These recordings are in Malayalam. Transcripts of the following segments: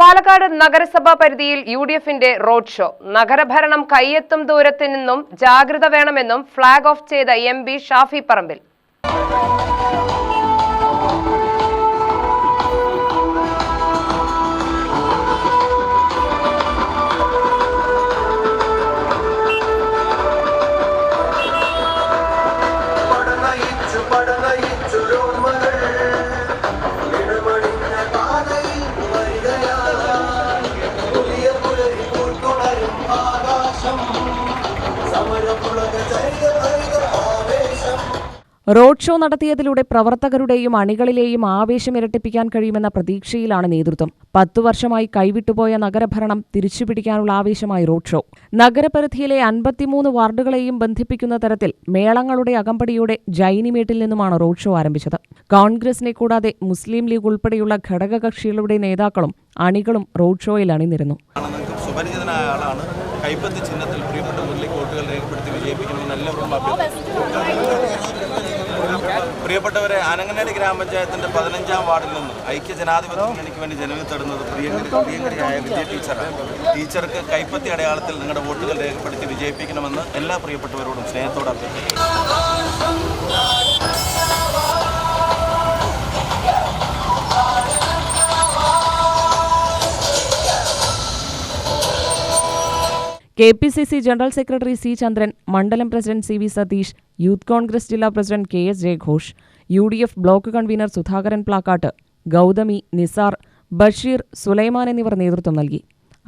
പാലക്കാട് നഗരസഭാ പരിധിയിൽ യു ഡി എഫിന്റെ റോഡ് ഷോ. നഗരഭരണം കയ്യെത്തും ദൂരത്തു നിന്നും ജാഗ്രത വേണമെന്നും ഫ്ളാഗ് ഓഫ് ചെയ്ത M B Shafi Parambil. Road show നടത്തിയതിലൂടെ പ്രവർത്തകരുടെയും അണികളിലെയും ആവേശം ഇരട്ടിപ്പിക്കാൻ കഴിയുമെന്ന പ്രതീക്ഷയിലാണ് നേതൃത്വം. പത്തു വർഷമായി കൈവിട്ടുപോയ നഗരഭരണം തിരിച്ചുപിടിക്കാനുള്ള ആവേശമായി റോഡ് ഷോ. നഗരപരിധിയിലെ അൻപത്തിമൂന്ന് വാർഡുകളെയും ബന്ധിപ്പിക്കുന്ന തരത്തിൽ മേളങ്ങളുടെ അകമ്പടിയോടെ ജൈനിമേട്ടിൽ നിന്നുമാണ് റോഡ് ഷോ ആരംഭിച്ചത്. കോൺഗ്രസിനെ കൂടാതെ മുസ്ലിം ലീഗ് ഉൾപ്പെടെയുള്ള ഘടകകക്ഷികളുടെ നേതാക്കളും അണികളും റോഡ് ഷോയിൽ അണിനിരന്നു. ആണെന്ന് സുപരിചിതനായ ആളാണ്. കൈപ്പത്തി ചിഹ്നത്തിൽ പ്രിയപ്പെട്ട മുരളി വോട്ടുകൾ രേഖപ്പെടുത്തി വിജയിപ്പിക്കണമെന്ന് എല്ലാവരും പ്രിയപ്പെട്ടവരെ അനങ്ങനടി ഗ്രാമപഞ്ചായത്തിന്റെ പതിനഞ്ചാം വാർഡിൽ നിന്ന് ഐക്യ ജനാധിപത്യ മുന്നണിക്ക് വേണ്ടി ജനവിധി തേടുന്നത് പ്രിയങ്കരി പ്രിയങ്കരിയായ വിജയ ടീച്ചറാണ്. ടീച്ചർക്ക് കൈപ്പത്തി അടയാളത്തിൽ നിങ്ങളുടെ വോട്ടുകൾ രേഖപ്പെടുത്തി വിജയിപ്പിക്കണമെന്ന് എല്ലാ പ്രിയപ്പെട്ടവരോടും സ്നേഹത്തോടെ അഭ്യർത്ഥിക്കുന്നു. K P C C general secretary C Chandran മണ്ഡലം president C V Satheesh youth Congress ജില്ലാ president K S ജയഘോഷ് U D F block convener Sudhakaran Plakkat Gauthami Nisar Basheer Sulaiman എന്നിവർ നേതൃത്വം നൽകി.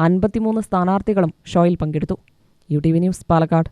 അൻപത്തിമൂന്ന് സ്ഥാനാർത്ഥികളും ഷോയിൽ പങ്കെടുത്തു. U T V news Palakkad.